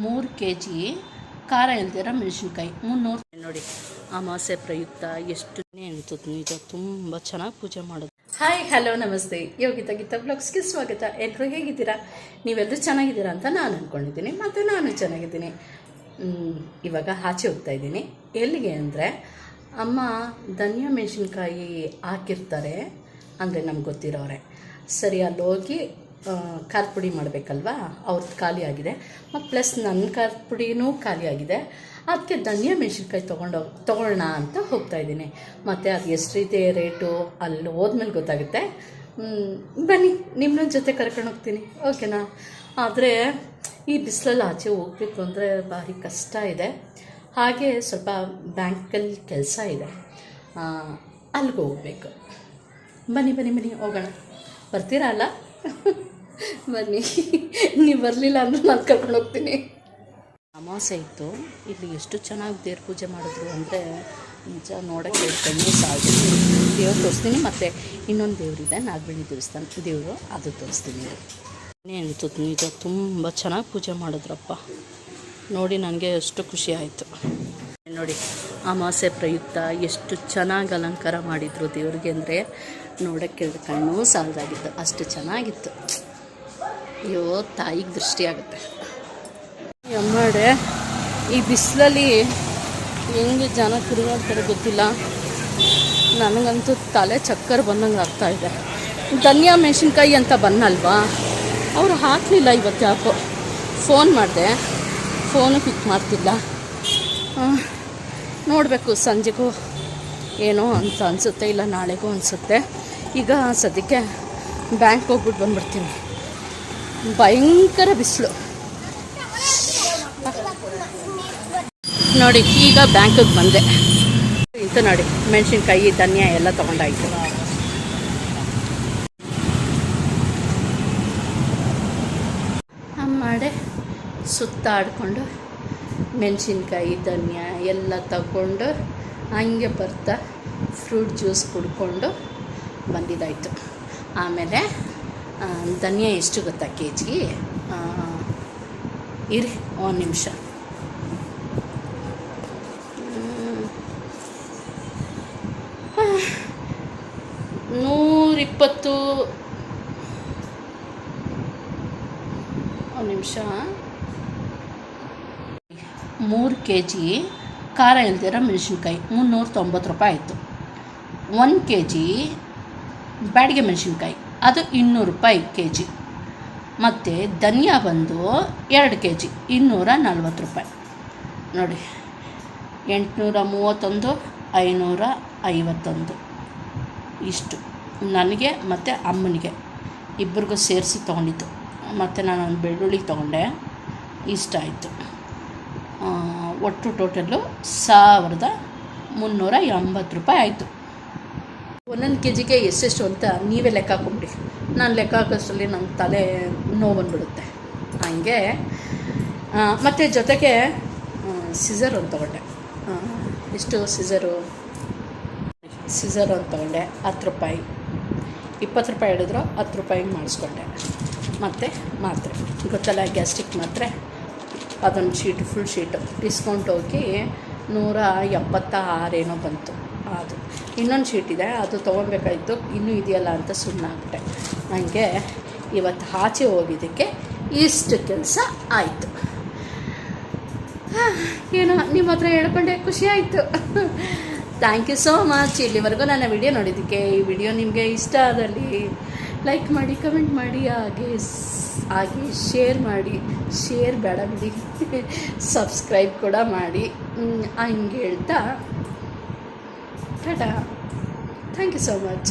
ಮೂರು K G ಖಾರ ಇಲ್ದಿರ ಮೆಣಸಿನ್ಕಾಯಿ, ಮುನ್ನೂರು. ನೋಡಿ, ಅಮಾಸೆ ಪ್ರಯುಕ್ತ ಎಷ್ಟು ಅಂತದ್ದು ನಿಜ ತುಂಬ ಚೆನ್ನಾಗಿ ಪೂಜೆ ಮಾಡೋದು. ಹಾಯ್ ಹಲೋ ನಮಸ್ತೆ. ಯೋಗಿತಾ ಗೀತಾ ಬ್ಲಾಗ್ಸ್ಗೆ ಸ್ವಾಗತ. ಎಲ್ಲರೂ ಹೇಗಿದ್ದೀರಾ? ನೀವೆಲ್ಲರೂ ಚೆನ್ನಾಗಿದ್ದೀರಾ ಅಂತ ನಾನು ಅಂದ್ಕೊಂಡಿದ್ದೀನಿ ಮತ್ತು ನಾನು ಚೆನ್ನಾಗಿದ್ದೀನಿ. ಇವಾಗ ಆಚೆ ಹೋಗ್ತಾ ಇದ್ದೀನಿ. ಎಲ್ಲಿಗೆ ಅಂದರೆ, ಅಮ್ಮ ಧನಿಯಾ ಮೆಣಸಿನ್ಕಾಯಿ ಹಾಕಿರ್ತಾರೆ, ಅಂದರೆ ನಮ್ಗೆ ಗೊತ್ತಿರೋರೆ. ಸರಿ ಅಲ್ಲಿ ಹೋಗಿ ಖಾರದ ಪುಡಿ ಮಾಡಬೇಕಲ್ವಾ? ಅವ್ರದ್ದು ಖಾಲಿಯಾಗಿದೆ ಮತ್ತು ಪ್ಲಸ್ ನನ್ನ ಖಾರದ ಪುಡಿನೂ ಖಾಲಿಯಾಗಿದೆ ಅದಕ್ಕೆ ಧನಿಯಾ ಮೆಣಸಿನ್ಕಾಯಿ ತೊಗೊಂಡೋಗಿ ತೊಗೊಳ್ಳೋಣ ಅಂತ ಹೋಗ್ತಾ ಇದ್ದೀನಿ. ಮತ್ತು ಅದು ಎಷ್ಟು ರೀತಿ ರೇಟು ಅಲ್ಲಿ ಹೋದ್ಮೇಲೆ ಗೊತ್ತಾಗುತ್ತೆ. ಬನ್ನಿ ನಿಮ್ಮನ್ನ ಜೊತೆ ಕರ್ಕೊಂಡು ಹೋಗ್ತೀನಿ. ಓಕೆನಾ? ಆದರೆ ಈ ಬಿಸಿಲಲ್ಲಿ ಆಚೆ ಹೋಗಬೇಕು ಅಂದರೆ ಭಾರಿ ಕಷ್ಟ ಇದೆ. ಹಾಗೆ ಸ್ವಲ್ಪ ಬ್ಯಾಂಕಲ್ಲಿ ಕೆಲಸ ಇದೆ. ಅಲ್ಲಿಗೆ ಹೋಗ್ಬೇಕು. ಬನ್ನಿ ಬನ್ನಿ ಬನ್ನಿ, ಹೋಗೋಣ. ಬರ್ತೀರಾ ಅಲ್ಲ? ಬನ್ನಿ ನೀವು ಬರಲಿಲ್ಲ ಅಂದ್ರೆ ನಾನು ಕರ್ಕೊಂಡು ಹೋಗ್ತೀನಿ. ಅಮಾವಾಸ್ಯೆ ಇತ್ತು. ಇಲ್ಲಿ ಎಷ್ಟು ಚೆನ್ನಾಗಿ ದೇವ್ರ ಪೂಜೆ ಮಾಡಿದ್ರು ಅಂದರೆ ನಿಜ ನೋಡೋಕ್ಕೆ ಕಣ್ಣು ಸಾಕು. ದೇವ್ರು ತೋರಿಸ್ತೀನಿ. ಮತ್ತು ಇನ್ನೊಂದು ದೇವರಿದೆ ನಾಗಬೇಣಿ ದೇವಸ್ಥಾನ. ದೇವರು ಅದು ತೋರಿಸ್ತೀನಿ. ಏನಿತ್ತು ನಿಜ, ತುಂಬ ಚೆನ್ನಾಗಿ ಪೂಜೆ ಮಾಡಿದ್ರಪ್ಪ. ನೋಡಿ ನನಗೆ ಎಷ್ಟು ಖುಷಿ ಆಯಿತು. ನೋಡಿ, ಅಮಾಸೆ ಪ್ರಯುಕ್ತ ಎಷ್ಟು ಚೆನ್ನಾಗಿ ಅಲಂಕಾರ ಮಾಡಿದರು ದೇವ್ರಿಗೆ ಅಂದರೆ ನೋಡೋಕ್ಕೆ ಕಣ್ಣು ಸಾಲದಾಗಿತ್ತು. ಅಷ್ಟು ಚೆನ್ನಾಗಿತ್ತು. ಅಯ್ಯೋ, ತಾಯಿಗೆ ದೃಷ್ಟಿ ಆಗುತ್ತೆ. ಎಮ್ಮಡೆ, ಈ ಬಿಸಿಲಲ್ಲಿ ಹೆಂಗೆ ಜನ ತಿರುಗಾಡ್ತಾರೆ ಗೊತ್ತಿಲ್ಲ. ನನಗಂತೂ ತಲೆ ಚಕ್ಕರ್ ಬಂದಂಗೆ ಆಗ್ತಾ ಇದೆ. ಧನಿಯಾ ಮೆಣಸಿನ್ಕಾಯಿ ಅಂತ ಬನ್ನಲ್ವಾ ಅವರು ಹಾಕಲಿಲ್ಲ ಇವತ್ತು ಯಾಕೋ. ಫೋನ್ ಮಾಡಿದೆ. ಫೋನು ಪಿಕ್ ಮಾಡ್ತಿಲ್ಲ. ನೋಡಬೇಕು ಸಂಜೆಗೂ ಏನೋ ಅಂತ ಅನಿಸುತ್ತೆ ಇಲ್ಲ, ನಾಳೆಗೂ ಅನಿಸುತ್ತೆ. ಈಗ ಸದ್ಯಕ್ಕೆ ಬ್ಯಾಂಕ್ ಹೋಗ್ಬಿಟ್ಟು ಬಂದ್ಬಿಡ್ತೀನಿ. ಭಯಂಕರ ಬಿಸಿಲು. ನೋಡಿ, ಈಗ ಬ್ಯಾಂಕಿಗೆ ಬಂದೆ. ಇಂತ ನೋಡಿ, ಮೆಣಸಿನ್ಕಾಯಿ, ಧನ್ಯ ಎಲ್ಲ ತೊಗೊಂಡಾಯ್ತು. ಮಾಡಿ ಸುತ್ತಾಡಿಕೊಂಡು ಮೆಣಸಿನ್ಕಾಯಿ, ಧನ್ಯ ಎಲ್ಲ ತಗೊಂಡು ಹಂಗೆ ಬರ್ತಾ ಫ್ರೂಟ್ ಜ್ಯೂಸ್ ಕುಡ್ಕೊಂಡು ಬಂದಿದ್ದಾಯಿತು. ಆಮೇಲೆ ಧನಿಯಾ ಎಷ್ಟು ಗೊತ್ತಾ ಕೆ ಜಿಗೆ ಇರಿ, ಒಂದು ನಿಮಿಷ. ನೂರಿಪ್ಪತ್ತು. ಒಂದು ನಿಮಿಷ. ಮೂರು ಕೆ ಜಿ ಖಾರ ಇಲ್ದಿರೋ ಮೆಣಸಿನ್ಕಾಯಿ, ಮುನ್ನೂರ ತೊಂಬತ್ತು ರೂಪಾಯಿ ಆಯಿತು. ಒಂದು ಕೆ ಜಿ ಬ್ಯಾಡಿಗೆ ಮೆಣಸಿನ್ಕಾಯಿ. ಅದು ಇನ್ನೂರು ರೂಪಾಯಿ ಕೆ ಜಿ ಮತ್ತು ಧನಿಯಾ ಬಂದು ಎರಡು ಕೆ ಜಿ ಇನ್ನೂರ ನಲ್ವತ್ತು ರೂಪಾಯಿ. ನೋಡಿ, ಎಂಟುನೂರ ಮೂವತ್ತೊಂದು, ಐನೂರ ಐವತ್ತೊಂದು. ಇಷ್ಟು. ನನಗೆ ಮತ್ತು ಅಮ್ಮನಿಗೆ. ಇಬ್ಬರಿಗೂ ಸೇರಿಸಿ ತೊಗೊಂಡಿದ್ದು. ಮತ್ತು ನಾನು ಒಂದು ಬೆಳ್ಳುಳ್ಳಿ ತೊಗೊಂಡೆ. ಇಷ್ಟ ಆಯಿತು. ಒಟ್ಟು ಟೋಟಲ್ಲು ಸಾವಿರದ ಮುನ್ನೂರ ಎಂಬತ್ತು ರೂಪಾಯಿ ಆಯಿತು. ಒಂದೊಂದು ಕೆ ಜಿಗೆ ಎಷ್ಟೆಷ್ಟು ಅಂತ ನೀವೇ ಲೆಕ್ಕ ಹಾಕೊಂಬಿಡಿ ನಾನು ಲೆಕ್ಕ ಹಾಕೋಷ್ಟರಲ್ಲಿ ನನ್ನ ತಲೆ ನೋವು ಬಂದ್ಬಿಡುತ್ತೆ. ಹಂಗೆ ಮತ್ತು ಜೊತೆಗೆ ಸಿಸರ್ ಒಂದು ತೊಗೊಂಡೆ. ಎಷ್ಟು ಸಿಸರು ಸಿಸರ್ ಒಂದು ತೊಗೊಂಡೆ, ಹತ್ತು ರೂಪಾಯಿ. ಇಪ್ಪತ್ತು ರೂಪಾಯಿ ಹೇಳಿದ್ರು, ಹತ್ತು ರೂಪಾಯಿಗೆ ಮಾಡಿಸ್ಕೊಂಡೆ. ಮತ್ತು ಮಾತ್ರೆ. ಗೊತ್ತಲ್ಲ, ಗ್ಯಾಸ್ಟ್ರಿಕ್ ಮಾತ್ರೆ? ಅದೊಂದು ಶೀಟ್ ಫುಲ್ ಶೀಟು. ಡಿಸ್ಕೌಂಟ್ ಹೋಗಿ ನೂರ ಎಪ್ಪತ್ತ ಆರೇನೋ ಬಂತು. ಅದು. ಇನ್ನೊಂದು ಶೀಟ್ ಇದೆ, ಅದು ತೊಗೊಬೇಕಾಯಿತು ಇನ್ನೂ ಇದೆಯಲ್ಲ ಅಂತ ಸುಮ್ಮನಾಗ್ಬಿಟ್ಟೆ ನನಗೆ ಇವತ್ತು ಆಚೆ ಹೋಗಿದ್ದಕ್ಕೆ ಇಷ್ಟು ಕೆಲಸ ಆಯಿತು. ಏನೋ ನಿಮ್ಮ ಹತ್ರ ಹೇಳ್ಕೊಂಡೆ ಖುಷಿ ಆಯಿತು. ಥ್ಯಾಂಕ್ ಯು ಸೋ ಮಚ್ ಇಲ್ಲಿವರೆಗೂ ನನ್ನ ವಿಡಿಯೋ ನೋಡಿದ್ದಕ್ಕೆ, ಈ ವಿಡಿಯೋ ನಿಮಗೆ ಇಷ್ಟ ಆದಲ್ಲಿ ಲೈಕ್ ಮಾಡಿ ಕಮೆಂಟ್ ಮಾಡಿ, ಹಾಗೆ ಹಾಗೆ ಶೇರ್ ಮಾಡಿ ಶೇರ್ ಬೇಡ ಬಿಡಿ. ಸಬ್ಸ್ಕ್ರೈಬ್ ಕೂಡ ಮಾಡಿ. ಹಂಗೆ ಹೇಳ್ತಾ tata thank you so much